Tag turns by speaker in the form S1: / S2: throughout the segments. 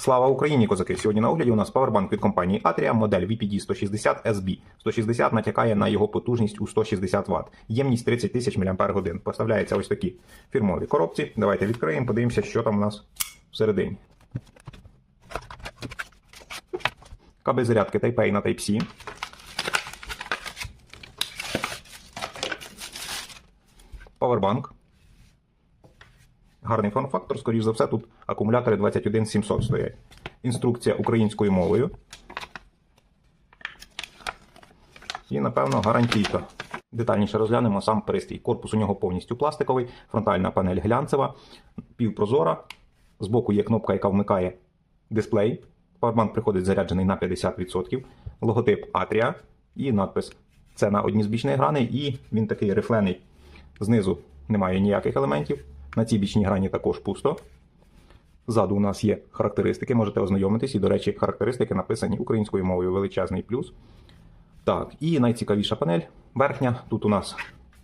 S1: Слава Україні, козаки! Сьогодні на огляді у нас павербанк від компанії Atria, модель VPD 160 SB. 160 натякає на його потужність у 160 Вт. Ємність 30 тисяч мАч. Поставляється ось такі фірмові коробці. Давайте відкриємо, подивимося, що там у нас всередині. Кабель зарядки Type-A на Type-C. Павербанк. Гарний форм-фактор, скоріш за все, тут акумулятори 21700 стоять. Інструкція українською мовою. І, напевно, гарантійка. Детальніше розглянемо сам пристрій. Корпус у нього повністю пластиковий, фронтальна панель глянцева, півпрозора. Збоку є кнопка, яка вмикає дисплей. Павербанк приходить заряджений на 50%. Логотип Atria і надпис. Це на одній з бічних граней, і він такий рифлений. Знизу немає ніяких елементів. На цій бічній грані також пусто. Ззаду у нас є характеристики, можете ознайомитись. І, до речі, характеристики написані українською мовою величезний плюс. Так, і найцікавіша панель верхня. Тут у нас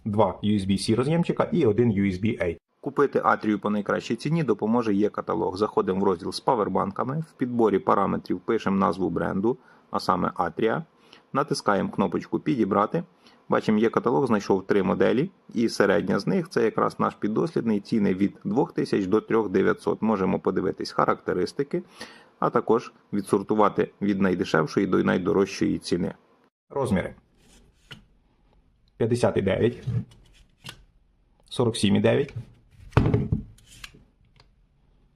S1: два USB-C роз'ємчика і один USB-A. Купити Атрію по найкращій ціні допоможе є каталог. Заходимо в розділ з павербанками. В підборі параметрів пишемо назву бренду, а саме Atria. Натискаємо кнопочку Підібрати. Бачимо, є каталог, знайшов три моделі, і середня з них це якраз наш піддослідний ціни від 2000 до 3900. Можемо подивитись характеристики, а також відсортувати від найдешевшої до найдорожчої ціни. Розміри 59, 47,9,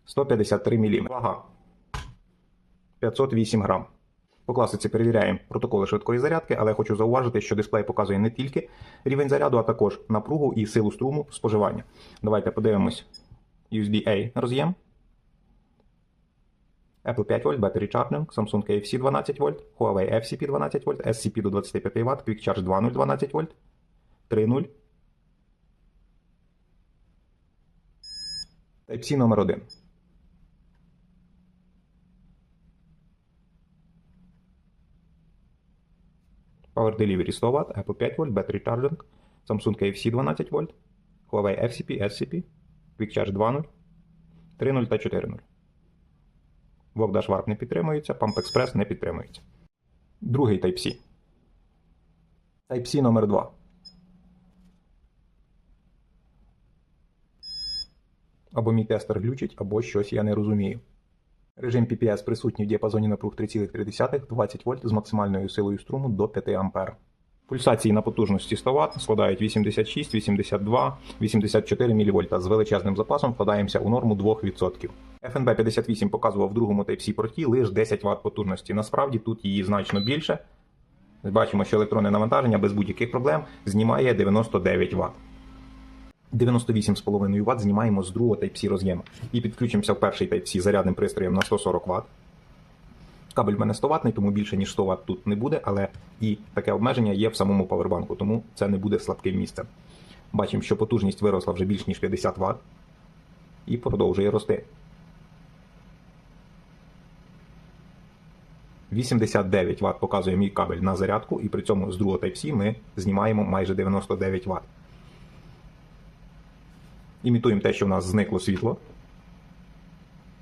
S1: 153 мм. Вага 508 грам. По класиці перевіряємо протоколи швидкої зарядки, але хочу зауважити, що дисплей показує не тільки рівень заряду, а також напругу і силу струму споживання. Давайте подивимось USB-A роз'єм. Apple 5 вольт, Battery Charging, Samsung KFC 12 вольт, Huawei FCP 12 вольт, SCP до 25 Вт, Quick Charge 2.0 12 вольт, 3.0. Type-C номер 1. Power Delivery 100 Вт, Apple 5 вольт, Battery Charging, Samsung KFC 12 вольт, Huawei FCP, SCP, Quick Charge 2.0, 3.0 та 4.0. Вок Warp не підтримується, Pump Express не підтримується. Другий Type-C. Type-C номер 2. Або мій тестер глючить, або щось я не розумію. Режим PPS присутній в діапазоні напруг 3,3 20 вольт з максимальною силою струму до 5 А. Пульсації на потужності 100 Вт складають 86, 82, 84 мВ. З величезним запасом вкладаємося у норму 2%. FNB 58 показував в другому Type-C порті лише 10 Вт потужності. Насправді тут її значно більше. Бачимо, що електронне навантаження без будь-яких проблем знімає 99 Вт. 98,5 Вт знімаємо з другого Type-C роз'єму. І підключимося в перший Type-C зарядним пристроєм на 140 Вт. Кабель в мене 100 ватний, тому більше ніж 100 Вт тут не буде, але і таке обмеження є в самому павербанку, тому це не буде слабким місцем. Бачимо, що потужність виросла вже більш ніж 50 Вт і продовжує рости. 89 Вт показує мій кабель на зарядку, і при цьому з другого Type-C ми знімаємо майже 99 Вт. Імітуємо те, що в нас зникло світло.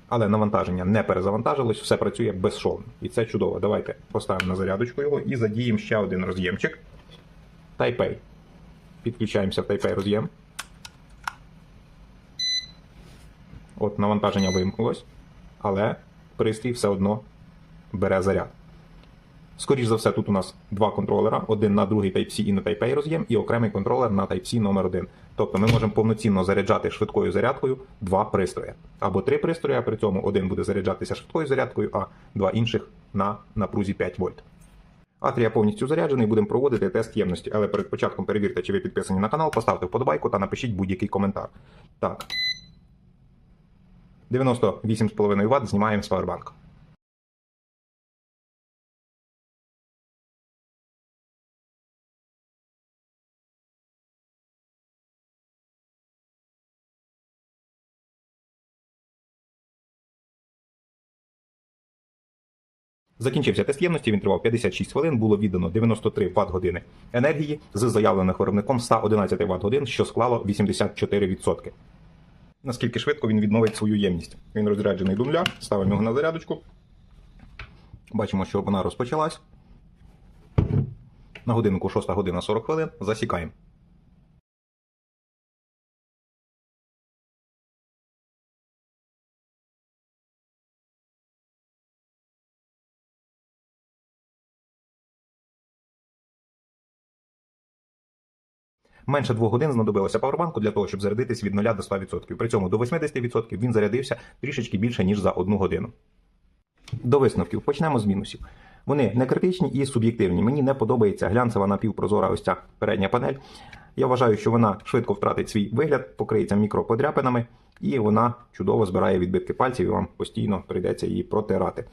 S1: Але навантаження не перезавантажилось, все працює безшовно. І це чудово. Давайте поставимо на зарядочку його і задіємо ще один роз'ємчик. Type-A. Підключаємося в Type-A роз'єм. От навантаження вимкнулось, але пристрій все одно бере заряд. Скоріше за все, тут у нас два контролера: один на другий Type-C і на Type-A роз'єм, і окремий контролер на Type-C номер 1 Тобто ми можемо повноцінно заряджати швидкою зарядкою два пристрої. Або три пристрої, а при цьому один буде заряджатися швидкою зарядкою, а два інших на напрузі 5 вольт. Атрія повністю заряджений, будемо проводити тест ємності, але перед початком перевірте, чи ви підписані на канал, поставте вподобайку та напишіть будь-який коментар. Так. 98,5 Вт знімаємо з павербанка. Закінчився тест ємності, він тривав 56 хвилин, було віддано 93 Вт години енергії з заявлених виробником 111 Вт годин, що склало 84%. наскільки швидко він відновить свою ємність. Він розряджений до нуля, ставимо його на зарядочку. Бачимо, що вона розпочалась. На годиннику 6 година 40 хвилин. Засікаємо. Менше двох годин знадобилося павербанку для того, щоб зарядитись від 0 до 100%. При цьому до 80% він зарядився трішечки більше, ніж за одну годину. До висновків почнемо з мінусів. Вони не критичні і суб'єктивні. Мені не подобається глянцева напівпрозора ось ця передня панель. Я вважаю, що вона швидко втратить свій вигляд, покриється мікроподряпинами, і вона чудово збирає відбитки пальців, і вам постійно прийдеться її протирати.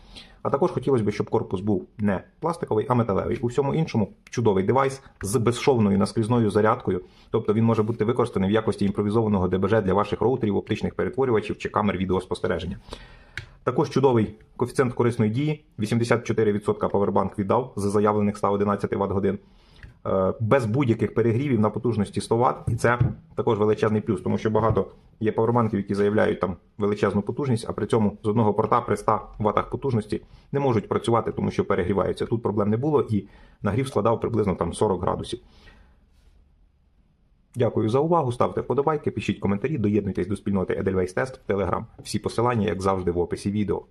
S1: А також хотілося б, щоб корпус був не пластиковий, а металевий. У всьому іншому чудовий девайс з безшовною наскрізною зарядкою. Тобто він може бути використаний в якості імпровізованого ДБЖ для ваших роутерів, оптичних перетворювачів чи камер відеоспостереження. Також чудовий коефіцієнт корисної дії 84% павербанк віддав з заявлених 111 Вт годин. Без будь-яких перегрівів на потужності 100 Вт, і це також величезний плюс, тому що багато є павербанків, які заявляють там величезну потужність, а при цьому з одного порта при 100 Вт потужності не можуть працювати, тому що перегріваються. Тут проблем не було, і нагрів складав приблизно там 40 градусів. Дякую за увагу. Ставте вподобайки, пишіть коментарі, доєднуйтесь до спільноти Edelweiss Test в Telegram. Всі посилання, як завжди, в описі відео.